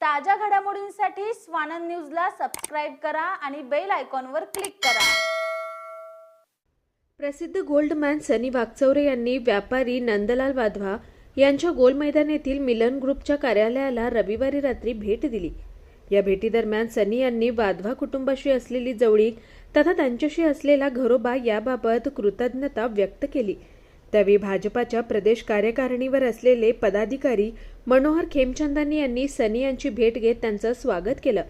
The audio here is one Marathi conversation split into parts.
ताज्या घडामोडींसाठी स्वानंद न्यूजला सबस्क्राईब करा आणि बेल आयकॉनवर क्लिक करा. प्रसिद्ध गोल्डमॅन सनी वागचौरे यांनी व्यापारी नंदलाल वाधवा यांच्या गोल मैदान येथील मिलन ग्रुपच्या कार्यालयाला रविवारी रात्री भेट दिली. या भेटीदरम्यान सनी यांनी वाधवा कुटुंबाशी असलेली जवळीक तथा त्यांच्याशी असलेला घरोबा याबाबत कृतज्ञता व्यक्त केली. त्यावेळी भाजपाच्या प्रदेश कार्यकारिणीवर असलेले पदाधिकारी मनोहर खेमचंदानी यांनी सनी यांची भेट घेत त्यांचं स्वागत केलं.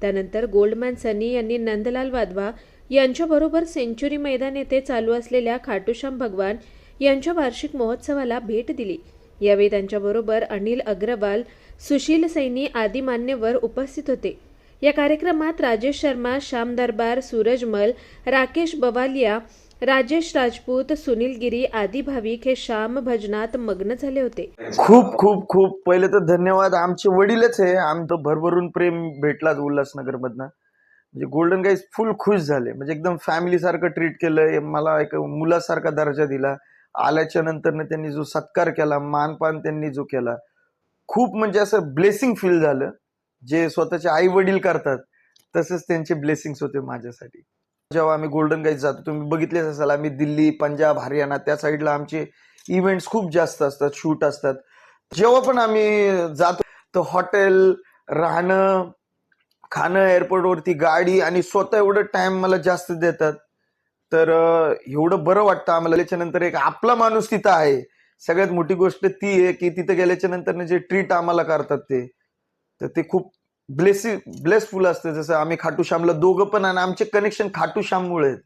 त्यानंतर गोल्डमॅन सनी यांनी नंदलाल वाधवा यांच्याबरोबर सेंच्युरी मैदान येथे चालू असलेल्या खाटूश्याम भगवान यांच्या वार्षिक महोत्सवाला भेट दिली. यावेळी त्यांच्याबरोबर अनिल अग्रवाल सुशील सैनी आदी मान्यवर उपस्थित होते. या कार्यक्रमात राजेश शर्मा श्याम दरबार सूरजमल राकेश बवालिया राजेश राजपूत सुनील गिरी आदी भाविक हे श्याम भजनात मग्न झाले होते. खूप खूप खूप. पहिले तर धन्यवाद. आमचे वडीलच आहे आमचं भरभरून प्रेम भेटलाच उल्हासनगर मधनं म्हणजे गोल्डन गाईज फुल खुश झाले. म्हणजे एकदम फॅमिली सारखं ट्रीट केलं. मला एक मुलासारखा दर्जा दिला. आल्याच्यानंतर त्यांनी जो सत्कार केला मानपान त्यांनी जो केला खूप म्हणजे असं ब्लेसिंग फील झालं. जे स्वतःचे आई वडील करतात तसेच त्यांचे ब्लेसिंग्स होते माझ्यासाठी. जेव्हा आम्ही गोल्डन गाईज जातो तुम्ही बघितलेच असाल आम्ही दिल्ली पंजाब हरियाणा त्या साईडला आमचे इव्हेंट्स खूप जास्त असतात शूट असतात. जेव्हा पण आम्ही जातो तर हॉटेल राहणं खाणं एअरपोर्टवरती गाडी आणि स्वतः एवढं टाइम मला जास्त देतात. तर एवढं बरं वाटतं आम्हाला. त्याच्यानंतर एक आपला माणूस तिथं आहे. सगळ्यात मोठी गोष्ट ती आहे की तिथं गेल्याच्यानंतर जे ट्रीट आम्हाला करतात ते तर ते खूप ब्लेसी ब्लेसफुल असतं. जसं आम्ही खाटूश्यामला दोघं पण आणि आमचे कनेक्शन खाटूश्याममुळे आहेत.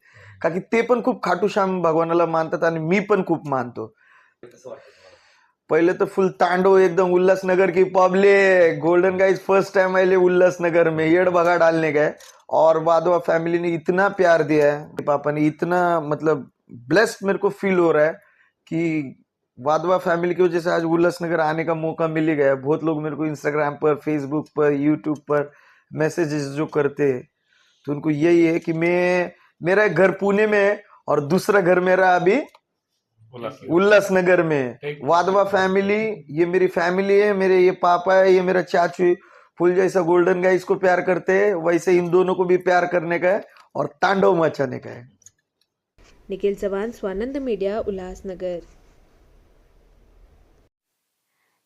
का की ते पण खूप खाटूश्याम भगवानाला मानतात आणि मी पण खूप मानतो. पहिले तर फुल तांडव एकदम उल्हासनगर की public golden guys first time आए उल्लासनगर में. येड़ बघा डालने गए और वादवा फैमिली ने इतना प्यार दिया है. पापा ने इतना मतलब ब्लेस्ड मेरे को फील हो रहा है कि वादवा फैमिली की वजह से आज उल्लासनगर आने का मौका मिल ही गया। बहुत लोग मेरे को इंस्टाग्राम पर फेसबुक पर यूट्यूब पर मैसेजेस जो करते हैं तो उनको यही है कि मैं मेरा घर पुणे में है और दूसरा घर मेरा अभी उल्लासनगर में वादवा फैमिली ये मेरी फैमिली है मेरे ये पापा है ये मेरा चाचू है। फुल जैसा गोल्डन गाय इसको प्यार करते हैं वैसे इन दोनों को भी प्यार करने का है और तांडव मचाने का है। निखिल चव्हाण स्वानंद मीडिया उल्हासनगर